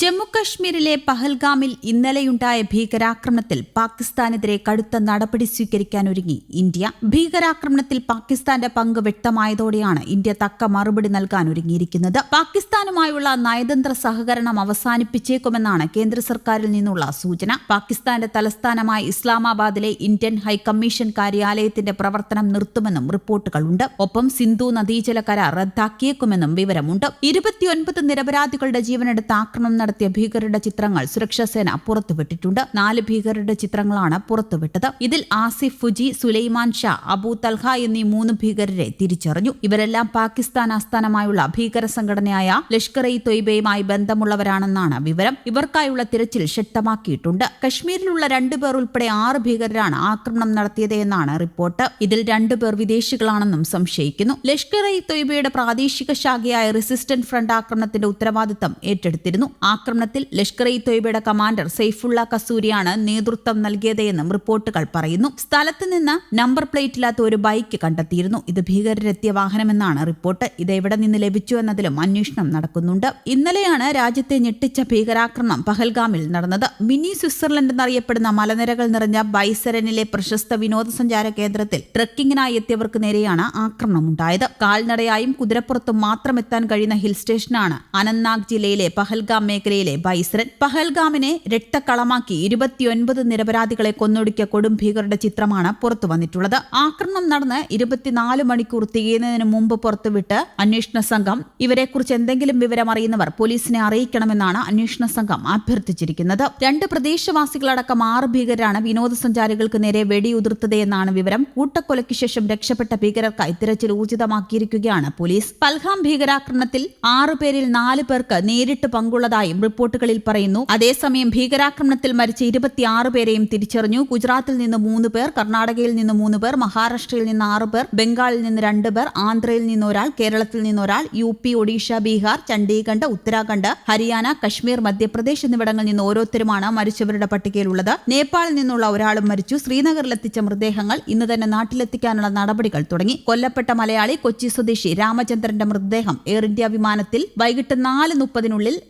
ജമ്മുകശ്മീരിലെ പഹൽഗാമിൽ ഇന്നലെയുണ്ടായ ഭീകരാക്രമണത്തിൽ പാകിസ്ഥാനെതിരെ കടുത്ത നടപടി സ്വീകരിക്കാനൊരുങ്ങി ഇന്ത്യ. ഭീകരാക്രമണത്തിൽ പാകിസ്ഥാന്റെ പങ്ക് വ്യക്തമായതോടെയാണ് ഇന്ത്യ തക്ക മറുപടി നൽകാൻ ഒരുങ്ങിയിരിക്കുന്നത് പാകിസ്ഥാനുമായുള്ള നയതന്ത്ര സഹകരണം അവസാനിപ്പിച്ചേക്കുമെന്നാണ് കേന്ദ്ര സർക്കാരിൽ നിന്നുള്ള സൂചന. പാകിസ്ഥാന്റെ തലസ്ഥാനമായ ഇസ്ലാമാബാദിലെ ഇന്ത്യൻ ഹൈക്കമ്മീഷൻ കാര്യാലയത്തിന്റെ പ്രവർത്തനം നിർത്തുമെന്നും റിപ്പോർട്ടുകളുണ്ട്. ഒപ്പം സിന്ധു നദീജല കരാർ റദ്ദാക്കിയേക്കുമെന്നും വിവരമുണ്ട്. ഇരുപത്തിയൊൻപത് നിരപരാധികളുടെ ജീവനെടുത്ത ആക്രമണം നടത്തിയ ഭീകരരുടെ ചിത്രങ്ങൾ സുരക്ഷാസേന പുറത്തുവിട്ടിട്ടുണ്ട്. നാല് ഭീകരരുടെ ചിത്രങ്ങളാണ് പുറത്തുവിട്ടത്. ഇതിൽ ആസിഫ് ഫുജി സുലൈമാൻ ഷാ അബൂ തൽഹ എന്നീ മൂന്ന് ഭീകരരെ തിരിച്ചറിഞ്ഞു. ഇവരെല്ലാം പാകിസ്ഥാൻ ആസ്ഥാനമായുള്ള ഭീകര സംഘടനയായ ലഷ്കർ ഇ തൊയ്ബയുമായി ബന്ധമുള്ളവരാണെന്നാണ് വിവരം. ഇവർക്കായുള്ള തിരച്ചിൽ ശക്തമാക്കിയിട്ടുണ്ട്. കശ്മീരിലുള്ള രണ്ടുപേർ ഉൾപ്പെടെ ആറ് ഭീകരരാണ് ആക്രമണം നടത്തിയത് എന്നാണ് റിപ്പോർട്ട്. ഇതിൽ രണ്ടുപേർ വിദേശികളാണെന്നും സംശയിക്കുന്നു. ലഷ്കർ ഇ തൊയ്ബയുടെ പ്രാദേശിക ശാഖയായ റെസിസ്റ്റന്റ് ഫ്രണ്ട് ആക്രമണത്തിന്റെ ഉത്തരവാദിത്തം ഏറ്റെടുത്തിരുന്നു. ആക്രമണത്തിൽ ലഷ്കർ ഇ തൊയ്ബയുടെ കമാൻഡർ സെയ്ഫുള്ള കസൂരിയാണ് നേതൃത്വം നൽകിയതെന്നും റിപ്പോർട്ടുകൾ പറയുന്നു. സ്ഥലത്ത് നിന്ന് നമ്പർ പ്ലേറ്റില്ലാത്ത ഒരു ബൈക്ക് കണ്ടെത്തിയിരുന്നു. ഇത് ഭീകരരെത്തിയ വാഹനമെന്നാണ് റിപ്പോർട്ട്. ഇത് എവിടെ നിന്ന് ലഭിച്ചു എന്നതിലും അന്വേഷണം നടക്കുന്നുണ്ട്. ഇന്നലെയാണ് രാജ്യത്തെ ഞെട്ടിച്ച ഭീകരാക്രമണം പഹൽഗാമിൽ നടന്നത്. മിനി സ്വിറ്റ്സർലൻഡ് എന്നറിയപ്പെടുന്ന മലനിരകൾ നിറഞ്ഞ ബൈസരനിലെ പ്രശസ്ത വിനോദസഞ്ചാര കേന്ദ്രത്തിൽ ട്രക്കിങ്ങിനായി എത്തിയവർക്ക് നേരെയാണ് ആക്രമണമുണ്ടായത് കാൽനടയായും കുതിരപ്പുറത്തും മാത്രം എത്താൻ കഴിയുന്ന ഹിൽ സ്റ്റേഷനാണ് അനന്ത്നാഗ് ജില്ലയിലെ പഹൽഗാം മേഖലയിലെ ബൈസ്രൻ പഹൽഗാമിനെ രക്തക്കളമാക്കി ഇരുപത്തിയൊൻപത് നിരപരാധികളെ കൊന്നൊടുക്കിയ കൊടും ഭീകരുടെ ചിത്രമാണ് പുറത്തു വന്നിട്ടുള്ളത്. ആക്രമണം നടന്ന് ഇരുപത്തിനാല് മണിക്കൂർ തികയുന്നതിന് മുമ്പ് പുറത്തുവിട്ട് അന്വേഷണ സംഘം ഇവരെക്കുറിച്ച് എന്തെങ്കിലും വിവരം അറിയുന്നവർ പോലീസിനെ അറിയിക്കണമെന്നാണ് അന്വേഷണ സംഘം അഭ്യർത്ഥിച്ചിരിക്കുന്നത്. രണ്ട് പ്രദേശവാസികളടക്കം ആറ് ഭീകരരാണ് വിനോദസഞ്ചാരികൾക്ക് നേരെ വെടിയുതിർത്തതെന്നാണ് വിവരം. കൂട്ടക്കൊലയ്ക്ക് ശേഷം രക്ഷപ്പെട്ട ഭീകരർക്കായി തിരച്ചിൽ ഊർജിതമാക്കിയിരിക്കുകയാണ് പോലീസ്. പൽഹാം ഭീകരാക്രമണത്തിൽ ആറു പേരിൽ നാല് പേർക്ക് നേരിട്ട് പങ്കുള്ളതായും റിപ്പോർട്ടുകളിൽ പറയുന്നു. അതേസമയം ഭീകരാക്രമണത്തിൽ മരിച്ച ഇരുപത്തിയാറ് പേരെയും തിരിച്ചറിഞ്ഞു. ഗുജറാത്തിൽ നിന്ന് മൂന്ന് പേർ കർണാടകയിൽ നിന്ന് മൂന്ന് പേർ മഹാരാഷ്ട്രയിൽ നിന്ന് ആറ് പേർ ബംഗാളിൽ നിന്ന് രണ്ട് പേർ ആന്ധ്രയിൽ നിന്ന് ഒരാൾ കേരളത്തിൽ നിന്ന് ഒരാൾ യു പി ഒഡീഷ ബീഹാർ ചണ്ഡീഗഡ് ഉത്തരാഖണ്ഡ് ഹരിയാന കശ്മീർ മധ്യപ്രദേശ് എന്നിവിടങ്ങളിൽ നിന്ന് ഓരോരുത്തരുമാണ് മരിച്ചവരുടെ പട്ടികയിലുള്ളത്. നേപ്പാളിൽ നിന്നുള്ള ഒരാളും മരിച്ചു. ശ്രീനഗറിലെത്തിച്ച മൃതദേഹങ്ങൾ ഇന്ന് തന്നെ നാട്ടിലെത്തിക്കാനുള്ള നടപടികൾ തുടങ്ങി. കൊല്ലപ്പെട്ട മലയാളി കൊച്ചി സ്വദേശി രാമചന്ദ്രന്റെ മൃതദേഹം എയർ ഇന്ത്യ വിമാനത്തിൽ വൈകിട്ട് നാല് മുപ്പതിനുള്ളിൽ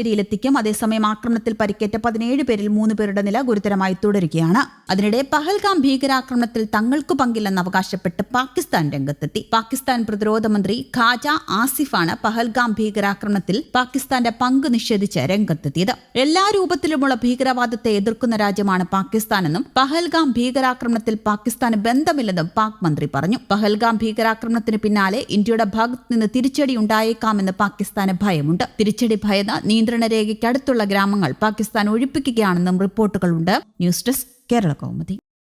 നെടുമ്പാശ്ശേരിയിലെത്തിക്കും അതേസമയം ആക്രമണത്തിൽ പരിക്കേറ്റ പതിനേഴ് പേരിൽ മൂന്ന് പേരുടെ നില ഗുരുതരമായി തുടരുകയാണ്. അതിനിടെ പഹൽഗാം ഭീകരാക്രമണത്തിൽ തങ്ങൾക്ക് പങ്കില്ലെന്ന് അവകാശപ്പെട്ട് പാകിസ്ഥാൻ രംഗത്തെത്തി. പാകിസ്ഥാൻ പ്രതിരോധ മന്ത്രി ഖാജ ആസിഫാണ് പഹൽഗാം ഭീകരാക്രമണത്തിൽ പാകിസ്ഥാന്റെ പങ്ക് നിഷേധിച്ച് രംഗത്തെത്തിയത്. എല്ലാ രൂപത്തിലുമുള്ള ഭീകരവാദത്തെ എതിർക്കുന്ന രാജ്യമാണ് പാകിസ്ഥാനെന്നും പഹൽഗാം ഭീകരാക്രമണത്തിൽ പാകിസ്ഥാന് ബന്ധമില്ലെന്നും പാക് മന്ത്രി പറഞ്ഞു. പഹൽഗാം ഭീകരാക്രമണത്തിന് പിന്നാലെ ഇന്ത്യയുടെ ഭാഗത്ത് നിന്ന് തിരിച്ചടി ഉണ്ടായേക്കാമെന്ന് പാകിസ്ഥാന് ഭയമുണ്ട്. തിരിച്ചടി ഭയന്ന് നിയന്ത്രണ രേഖയ്ക്കടുത്തുള്ള ഗ്രാമങ്ങൾ പാകിസ്ഥാൻ ഒഴിപ്പിക്കുകയാണെന്നും റിപ്പോർട്ടുകളുണ്ട്. News desk Kerala Kaumudi.